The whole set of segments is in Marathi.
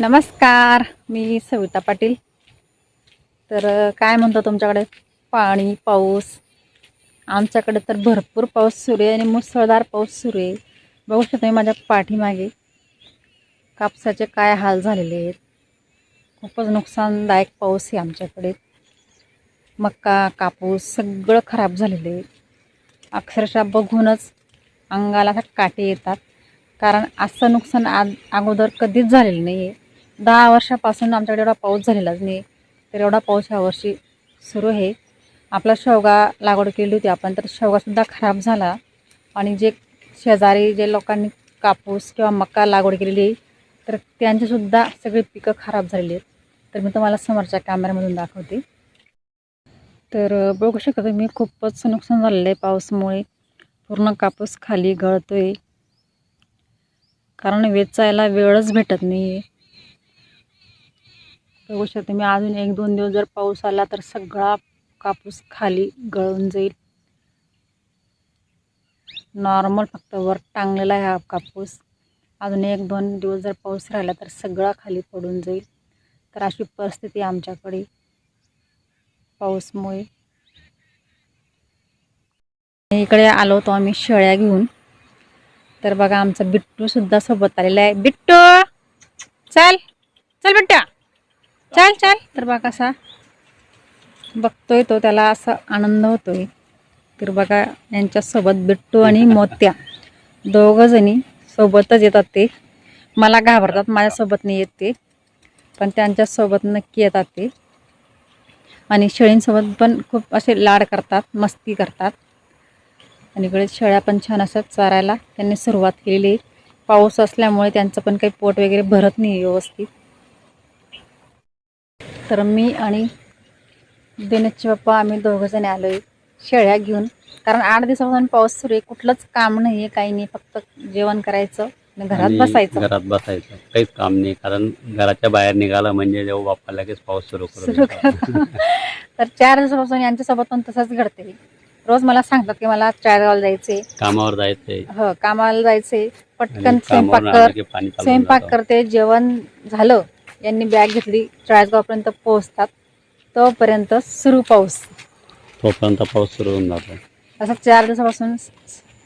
नमस्कार मी सविता पाटील. तर काय म्हणतो तुमच्याकडे? पाणी पाऊस. आमच्याकडे तर भरपूर पाऊस सुरू आहे आणि मुसळधार पाऊस सुरू आहे. बघू शकता तुम्ही माझ्या पाठीमागे कापसाचे काय हाल झालेले आहेत. खूपच नुकसानदायक पाऊस आहे आमच्याकडे. मक्का कापूस सगळं खराब झालेलं आहे. अक्षरशः बघूनच अंगाला काटे येतात. कारण असं नुकसान आज अगोदर कधीच झालेलं नाही आहे दहा वर्षापासून आमच्याकडे एवढा पाऊस झालेलाच नाही. तर एवढा पाऊस यावर्षी सुरू आहे. आपला शेवगा लागवड केली होती आपण तर शेवगासुद्धा खराब झाला. आणि जे शेजारी जे लोकांनी कापूस किंवा मका लागवड केलेली आहे तर त्यांचीसुद्धा सगळी पिकं खराब झालेली आहेत. तर मी तुम्हाला समोरच्या कॅमेऱ्यामधून दाखवते. तर बघू शकता तुम्ही खूपच नुकसान झालेलं आहे पावसामुळे. पूर्ण कापूस खाली गळतो आहे कारण वेचायला वेळच भेटत नाही आहे बघू शकता. मी अजून एक दोन दिवस जर पाऊस आला तर सगळा कापूस खाली गळून जाईल. नॉर्मल फक्त वर टांगलेला आहे हा कापूस. अजून एक दोन दिवस जर पाऊस राहिला तर सगळा खाली पडून जाईल. तर अशी परिस्थिती आमच्याकडे. पाऊसमुळे. इकडे आलो होतो आम्ही शेळ्या घेऊन. तर बघा आमचा बिट्टू सुद्धा सोबत आलेला आहे. बिट्टू! चल! चल बिट्ट्या चल चल. तर बघा कसा बघतोय तो त्याला असा आनंद होतोय. तर बघा यांच्यासोबत बिट्टू आणि मोत्या दोघं जणी सोबतच येतात ते. मला घाबरतात माझ्यासोबत नाही येत ते. पण त्यांच्यासोबत नक्की येतात ते. आणि शेळींसोबत पण खूप असे लाड करतात मस्ती करतात. आणि इकडे शेळ्या पण छान असतात चारायला त्यांनी सुरुवात केलेली पाऊस असल्यामुळे त्यांचं पण काही पोट वगैरे भरत नाही व्यवस्थित. तर मी आणि दिनेशचे पप्पा आम्ही दोघं जण आलो आहे शेळ्या घेऊन. कारण आठ दिवसापासून पाऊस सुरू आहे कुठलंच काम नाही आहे काही नाही फक्त जेवण करायचं आणि घरात बसायचं. घरात बसायचं. काहीच काम नाही कारण घराच्या बाहेर निघाला म्हणजे जेव्हा बाप्पा लगेच पाऊस सुरू सुरू तर चार दिवसापासून यांच्यासोबत पण तसंच घडते रोज मला सांगतात की मला चाळगावला जायचे कामावर जायचंय. हो कामाला जायचे पटकन स्वयंपाक कर स्वयंपाक. करते जेवण झालं यांनी बॅग घेतली. चाळीसगावपर्यंत पोहोचतात. तोपर्यंत सुरू पाऊस. तोपर्यंत पाऊस सुरू होऊन जातो असं चार दिवसापासून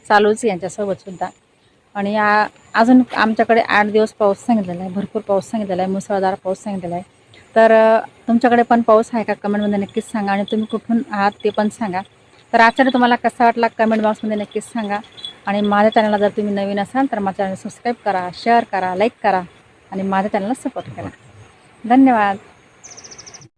चालूच यांच्यासोबत सुद्धा. आणि अजून आमच्याकडे आठ दिवस पाऊस सांगितलेला आहे. भरपूर पाऊस सांगितलेला आहे. मुसळधार पाऊस सांगितलेला आहे. तर तुमच्याकडे पण पाऊस आहे का? कमेंटमध्ये नक्कीच सांगा. आणि तुम्ही कुठून आहात ते पण सांगा. तर व्हिडिओ तुम्हाला कसा वाटला? कमेंट बॉक्समध्ये नक्कीच सांगा. आणि माझ्या चॅनलला जर तुम्ही नवीन असाल तर माझ्या चॅनल सबस्क्राईब करा शेअर करा लाईक करा. आणि माझ्या चॅनलला सपोर्ट करा धन्यवाद.